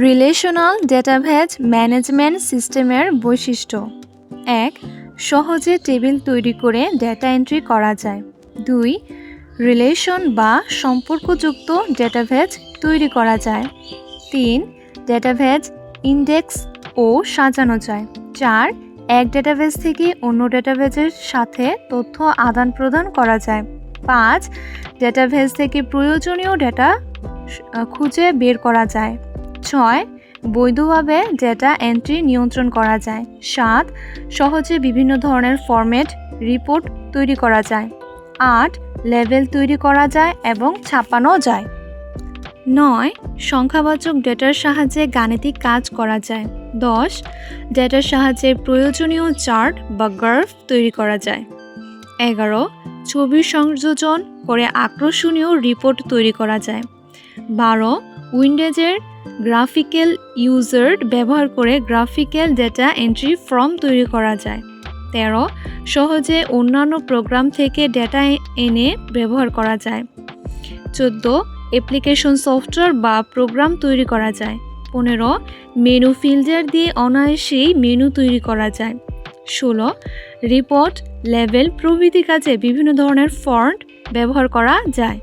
Relational ডেটাভেজ management সিস্টেমের বৈশিষ্ট্য। এক, সহজে টেবিল তৈরি করে ডেটা এন্ট্রি করা যায়। দুই, রিলেশন বা সম্পর্কযুক্ত ডেটাভেজ তৈরি করা যায়। তিন ডেটাভেজ ইন্ডেক্স ও সাজানো যায়। চার, এক ডেটাবেজ থেকে অন্য ডেটাবেজের সাথে তথ্য আদান প্রদান করা যায়। পাঁচ, ডেটাবেজ থেকে প্রয়োজনীয় ডেটা খুঁজে বের করা যায়। ছয় বৈধভাবে ডেটা এন্ট্রি নিয়ন্ত্রণ করা যায়। সাত, সহজে বিভিন্ন ধরনের ফরম্যাট রিপোর্ট তৈরি করা যায়। আট লেভেল তৈরি করা যায় এবং ছাপানো যায়। নয়, সংখ্যাবাচক ডেটার সাহায্যে গাণিতিক কাজ করা যায়। দশ ডেটার সাহায্যে প্রয়োজনীয় চার্ট বা গ্রাফ তৈরি করা যায়। এগারো ছবি সংযোজন করে আকর্ষণীয় রিপোর্ট তৈরি করা যায়। বারো, উইন্ডোজের গ্রাফিক্যাল ইউজার ব্যবহার করে গ্রাফিক্যাল ডেটা এন্ট্রি ফর্ম তৈরি করা যায়। তেরো, সহজে অন্যান্য প্রোগ্রাম থেকে ডেটা এনে ব্যবহার করা যায়। চোদ্দ, অ্যাপ্লিকেশন সফটওয়্যার বা প্রোগ্রাম তৈরি করা যায়। পনেরো, মেনু ফিল্টার দিয়ে অনায়াসেই মেনু তৈরি করা যায়। ষোলো, রিপোর্ট লেভেল প্রভৃতি কাজে বিভিন্ন ধরনের ফন্ট ব্যবহার করা যায়।